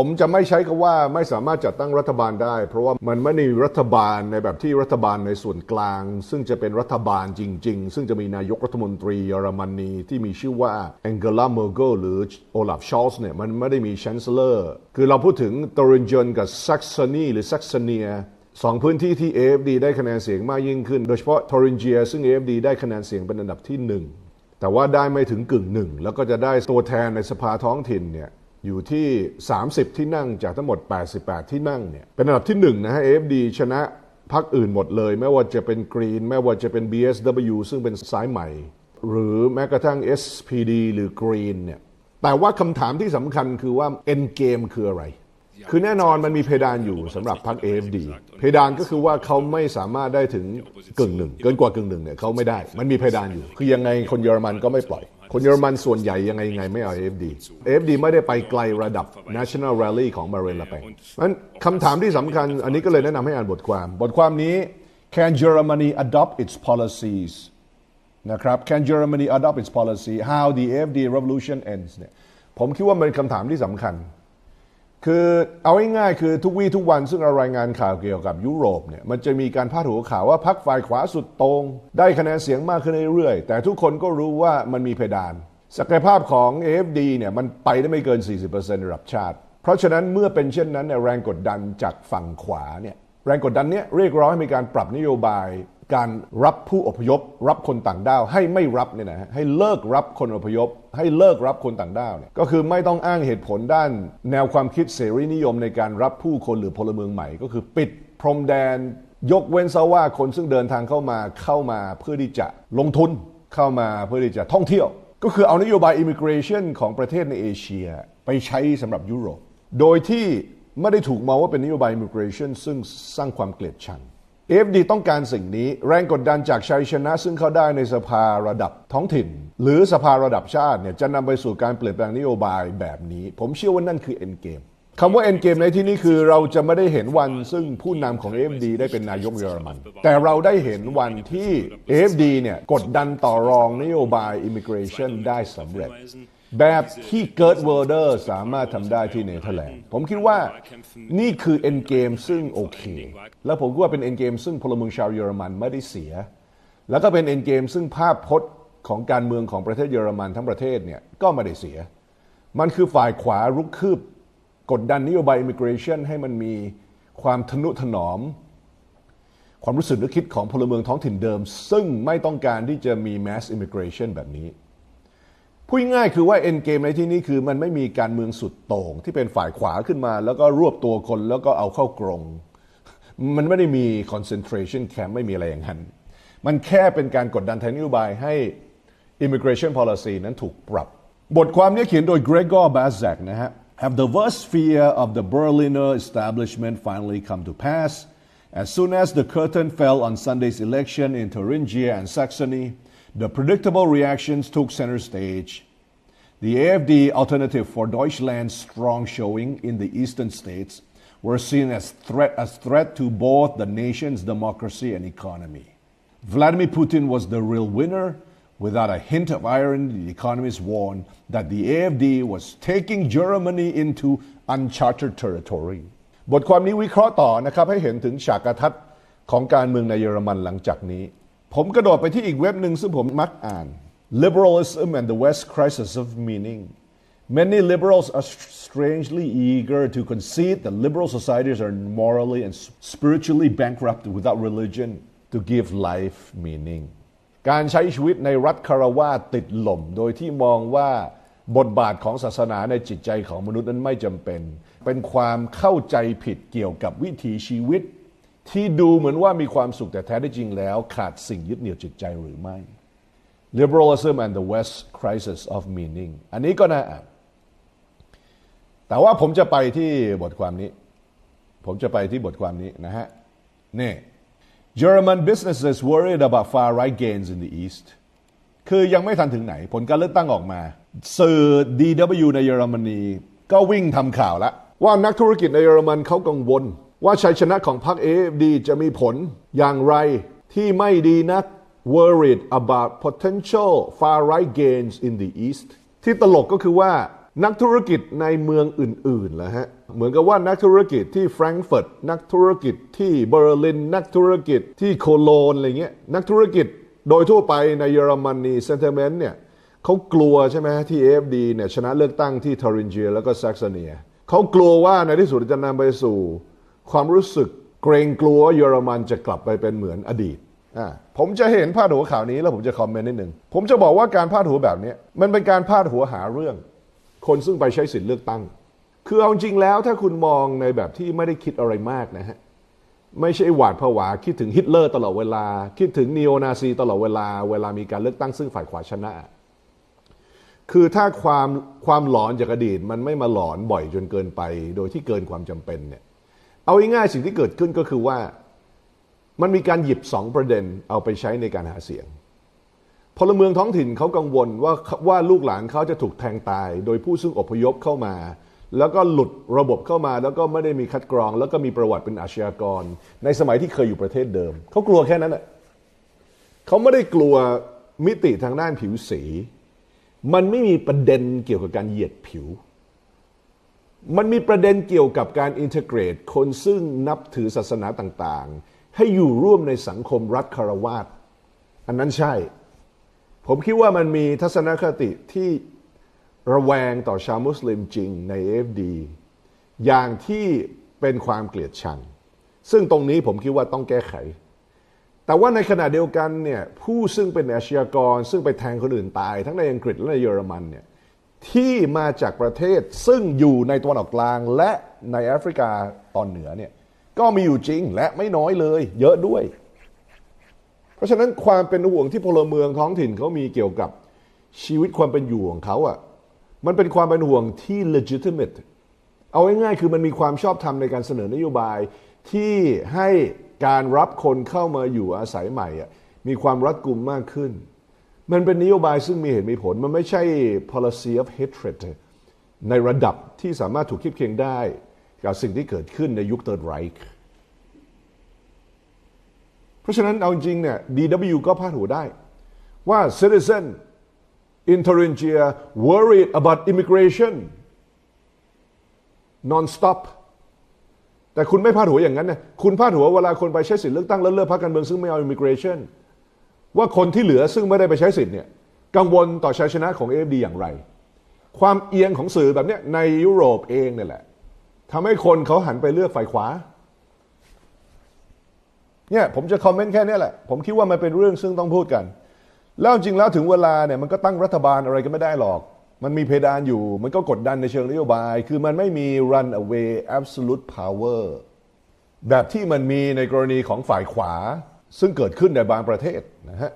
ผมจะไม่ใช้คำว่าไม่สามารถจัดตั้งรัฐบาลได้ เพราะว่ามันไม่ได้มีรัฐบาลในแบบที่รัฐบาลในส่วนกลาง ซึ่งจะเป็นรัฐบาลจริง ๆ ซึ่งจะมีนายกรัฐมนตรีเยอรมนีที่มีชื่อว่าแองเกลาเมอร์เกลหรือโอลาฟชอลส์เนี่ยมันไม่ได้มีชันเซลอร์คือเราพูดถึงตอรินเจนกับซักซนีหรือซักซเนียสองพื้นที่ที่ AFD ได้คะแนนเสียงมากยิ่งขึ้น โดยเฉพาะทอรินเจียซึ่ง AFD ได้คะแนนเสียงเป็นอันดับที่หนึ่งแต่ว่าได้ไม่ถึงกึ่งหนึ่ง แล้วก็จะได้ตัวแทนในสภาท้องถิ่นเนี่ย อยู่ที่ 30 ที่นั่งจากทั้งหมด 88 ที่นั่งเนี่ยเป็นอันดับที่ 1 นะฮะ AFD ชนะพรรคอื่นหมดเลย ไม่ว่าจะเป็นกรีนไม่ว่าจะเป็น BSW ซึ่งเป็นสายใหม่ หรือแม้กระทั่ง SPD หรือกรีนเนี่ยแต่ว่าคำถามที่สำคัญคือว่า end game คืออะไร คือแน่นอนมันมีเพดานอยู่สำหรับพรรค AFD เพดานก็คือว่าเขาไม่สามารถได้ถึงกึ่งหนึ่งเกินกว่ากึ่งหนึ่งเนี่ยเขาไม่ได้ มันมีเพดานอยู่ คือยังไงคนเยอรมันก็ไม่ปล่อย คนเยอรมันส่วนใหญ่ยังไงยังไงไม่เอา AFD AFD ไม่ได้ไปไกลระดับ National Rally ของมาเรนลาเปงนั้นคำถามที่สำคัญ อันนี้ก็เลยแนะนำให้อ่านบทความ บทความนี้ Can Germany adopt its policies นะครับ Can Germany adopt its policy How the AFD revolution ends เนี่ยผมคิดว่ามันเป็นคำถามที่สำคัญ คือเอาง่ายๆคือทุกวี่ทุกวันซึ่งเรารายงานข่าวเกี่ยวกับยุโรปเนี่ยมันจะมีการพาดหัวข่าวว่าพรรคฝ่ายขวาสุดโตรง ได้คะแนนเสียงมากขึ้นเรื่อยๆ แต่ทุกคนก็รู้ว่ามันมีเพดาน ศักยภาพของ AFD เนี่ยมันไปได้ไม่เกิน 40%ระดับชาติ เพราะฉะนั้นเมื่อเป็นเช่นนั้นเนี่ยแรงกดดันจากฝั่งขวาเนี่ยแรงกดดันเนี้ยเรียกร้องให้มีการปรับนโยบาย การรับผู้อพยพ รับคนต่างด้าวให้ไม่รับเนี่ยนะฮะให้เลิกรับคนอพยพ ให้เลิกรับคนต่างด้าวเนี่ยก็คือไม่ต้องอ้างเหตุผลด้านแนวความคิดเสรีนิยมในการรับผู้คนหรือพลเมืองใหม่ ก็คือปิดพรมแดน ยกเว้นซะว่าคนซึ่งเดินทางเข้ามาเข้ามาเพื่อที่จะลงทุนเข้ามาเพื่อที่จะท่องเที่ยว ก็คือเอานโยบาย immigration ของประเทศในเอเชีย ไปใช้สำหรับยุโรปโดยที่ไม่ได้ถูกมองว่าเป็นนโยบาย immigration ซึ่งสร้างความเกลียดชัง AFD ต้องการสิ่งนี้แรงกดดันจากชัยชนะ ซึ่งเขาได้ในสภาระดับท้องถิ่น หรือสภาระดับชาติเนี่ยจะนำไปสู่การเปลี่ยนแปลงนโยบายแบบนี้ ผมเชื่อว่านั่นคือ end game คำว่า end game ในที่นี้คือเราจะไม่ได้เห็นวันซึ่งผู้นำของ AFD ได้เป็นนายกเยอรมัน แต่เราได้เห็นวันที่ AFD เนี่ยกดดันต่อรองนโยบาย immigration ได้สำเร็จ แบบที่เกิร์ตเวอร์เดอร์สามารถทำได้ที่เนเธอร์แลนด์ผมคิดว่านี่คือเอ็นเกมซึ่งโอเค แล้วผมคิดว่าเป็นเอ็นเกมซึ่งพลเมืองชาวเยอรมันไม่ได้เสีย แล้วก็เป็นเอ็นเกมซึ่งภาพพจน์ของการเมืองของประเทศเยอรมันทั้งประเทศเนี่ยก็ไม่ได้เสีย มันคือฝ่ายขวารุกคืบ กดดันนโยบายอิมิเกรชันให้มันมีความทนุถนอม ความรู้สึกนึกคิดของพลเมืองท้องถิ่นเดิม ซึ่งไม่ต้องการที่จะมี mass immigration แบบนี้ พูดง่ายคือว่า end game ในที่นี้คือมันไม่มีการเมืองสุดโต่งที่เป็นฝ่ายขวาขึ้นมา แล้วก็รวบตัวคนแล้วก็เอาเข้ากรง มันไม่ได้มี concentration camp ไม่มีอะไรอย่างนั้น มันแค่เป็นการกดดันทางนโยบายให้ immigration policy นั้นถูกปรับบทความนี้เขียนโดย Gregor Bazak นะฮะ Have the worst fear of the Berliner establishment finally come to pass? As soon as the curtain fell on Sunday's election in Thuringia and Saxony, the predictable reactions took center stage. The AFD Alternative for Deutschland's strong showing in the eastern states were seen as threat as threat to both the nation's democracy and economy. Vladimir Putin was the real winner. Without a hint of irony, the economists warned that the AFD was taking Germany into uncharted territory. บทความนี้วิเคราะห์ต่อนะครับให้เห็นถึงฉากทัศน์ของการเมืองในเยอรมันหลังจากนี้ ผมกระโดดไปที่อีกเว็บหนึ่งซึ่งผมมักอ่าน Liberalism and the West Crisis of Meaning Many liberals are strangely eager to concede that liberal societies are morally and spiritually bankrupt without religion to give life meaning การใช้ชีวิตในรัฐคารวาติดหล่ม โดยที่มองว่าบทบาทของศาสนาในจิตใจของมนุษย์นั้นไม่จำเป็น เป็นความเข้าใจผิดเกี่ยวกับวิถีชีวิต ที่ดูเหมือนว่ามีความสุขแต่แท้ที่จริงแล้ว ขาดสิ่งยึดเหนี่ยวจิตใจหรือไม่ Liberalism and the West Crisis of Meaning อันนี้ก็น่าอ่าน แต่ว่าผมจะไปที่บทความนี้ ผมจะไปที่บทความนี้นะฮะ นี่ German businesses worried about far right gains in the East คือยังไม่ทันถึงไหน ผลการเลือกตั้งออกมา สื่อ DW ในเยอรมนี ก็วิ่งทำข่าวแล้วว่านักธุรกิจในเยอรมันเขากังวล ว่าชัยชนะของพรรค AFD จะมีผลอย่างไรที่ไม่ดีนัก worried about potential far right gains in the East ที่ตลกก็คือว่านักธุรกิจในเมืองอื่นๆแล่ะฮะ เหมือนกับว่านักธุรกิจที่แฟรงก์เฟิร์ตนักธุรกิจที่เบอร์ลิน นักธุรกิจที่โคโลนอะไรเงี้ย นักธุรกิจโดยทั่วไปในเยอรมนีเซนเ i เมนต์เนี่ยเขากลัวใช่ไหมฮะที่ AFD เนี่ยชนะเลือกตั้งที่ทอรินเจียแล้วก็แซกซเนียเขากลัวว่าในที่สุดจะนำไปสู่ ความรู้สึกเกรงกลัวเยอรมันจะกลับไปเป็นเหมือนอดีตผมจะเห็นพาดหัวข่าวนี้แล้วผมจะคอมเมนต์นิดหนึ่งผมจะบอกว่าการพาดหัวแบบนี้มันเป็นการพาดหัวหาเรื่อง คนซึ่งไปใช้สิทธิ์เลือกตั้ง คือเอาจริงแล้วถ้าคุณมองในแบบที่ไม่ได้คิดอะไรมากนะฮะไม่ใช่หวาดผวาคิดถึงฮิตเลอร์ตลอดเวลา คิดถึงนีโอนาซีตลอดเวลา เวลามีการเลือกตั้งซึ่งฝ่ายขวาชนะ คือถ้าความความหลอนจากอดีตมันไม่มาหลอนบ่อยจนเกินไป โดยที่เกินความจำเป็นเนี่ย เอาง่ายๆสิ่งที่เกิดขึ้นก็คือว่ามันมีการหยิบสองประเด็นเอาไปใช้ในการหาเสียงพลเมืองท้องถิ่นเขากังวลว่าว่าลูกหลานเขาจะถูกแทงตาย โดยผู้ซึ่งอพยพเข้ามา แล้วก็หลุดระบบเข้ามา แล้วก็ไม่ได้มีคัดกรอง แล้วก็มีประวัติเป็นอาชญากร ในสมัยที่เคยอยู่ประเทศเดิม เขากลัวแค่นั้นแหละเขาไม่ได้กลัวมิติทางด้านผิวสี มันไม่มีประเด็นเกี่ยวกับการเหยียดผิว มันมีประเด็นเกี่ยวกับการอินเทอร์เกรตคนซึ่งนับถือศาสนาต่างๆ ให้อยู่ร่วมในสังคมรัฐคารวาสอันนั้นใช่ ผมคิดว่ามันมีทัศนคติที่ระแวงต่อชาวมุสลิมจริงใน AFD อย่างที่เป็นความเกลียดชัง ซึ่งตรงนี้ผมคิดว่าต้องแก้ไข แต่ว่าในขณะเดียวกันเนี่ยผู้ซึ่งเป็นอาชญากร ซึ่งไปแทงคนอื่นตาย ทั้งในอังกฤษและในเยอรมันเนี่ย ที่มาจากประเทศซึ่งอยู่ในตะวันออกกลางและในแอฟริกาตอนเหนือเนี่ยก็มีอยู่จริงและไม่น้อยเลย เยอะด้วย เพราะฉะนั้นความเป็นห่วงที่พลเมืองท้องถิ่นเขามีเกี่ยวกับชีวิตความเป็นอยู่ของเขาอะ่ะมันเป็นความเป็นห่วงที่ legitimate เอาง่ายๆคือมันมีความชอบธรรมในการเสนอนโยบายที่ให้การรับคนเข้ามาอยู่อาศัยใหม่อะมีความรัดกุมมากขึ้น มันเป็นนโยบายซึ่งมีเหตุมีผล มันไม่ใช่ policy of hatred ในระดับที่สามารถถูกคิดเคียงได้ กับสิ่งที่เกิดขึ้นในยุค Third Reich เพราะฉะนั้นเอาจริงเนี่ย DW ก็พาดหัวได้ ว่า citizen in Thuringia worried about immigration non-stop แต่คุณไม่พาดหัวอย่างนั้นนะคุณพาดหัวเวลาคนไปใช้สิทธิเลือกตั้งแล้วเลือกพรรคการเมืองซึ่งไม่เอา immigration ว่าคนที่เหลือซึ่งไม่ได้ไปใช้สิทธิ์เนี่ยกังวลต่อชัยชนะของ AFD อย่างไร ความเอียงของสื่อแบบนี้ในยุโรปเองเนี่ยแหละทำให้คนเขาหันไปเลือกฝ่ายขวาเนี่ยผมจะคอมเมนต์แค่นี้แหละ ผมคิดว่ามันเป็นเรื่องซึ่งต้องพูดกัน แล้วจริงแล้วถึงเวลาเนี่ยมันก็ตั้งรัฐบาลอะไรก็ไม่ได้หรอก มันมีเพดานอยู่ มันก็กดดันในเชิงนโยบาย คือมันไม่มี run away absolute power แบบที่มันมีในกรณีของฝ่ายขวา ซึ่งเกิดขึ้นในบางประเทศนะฮะ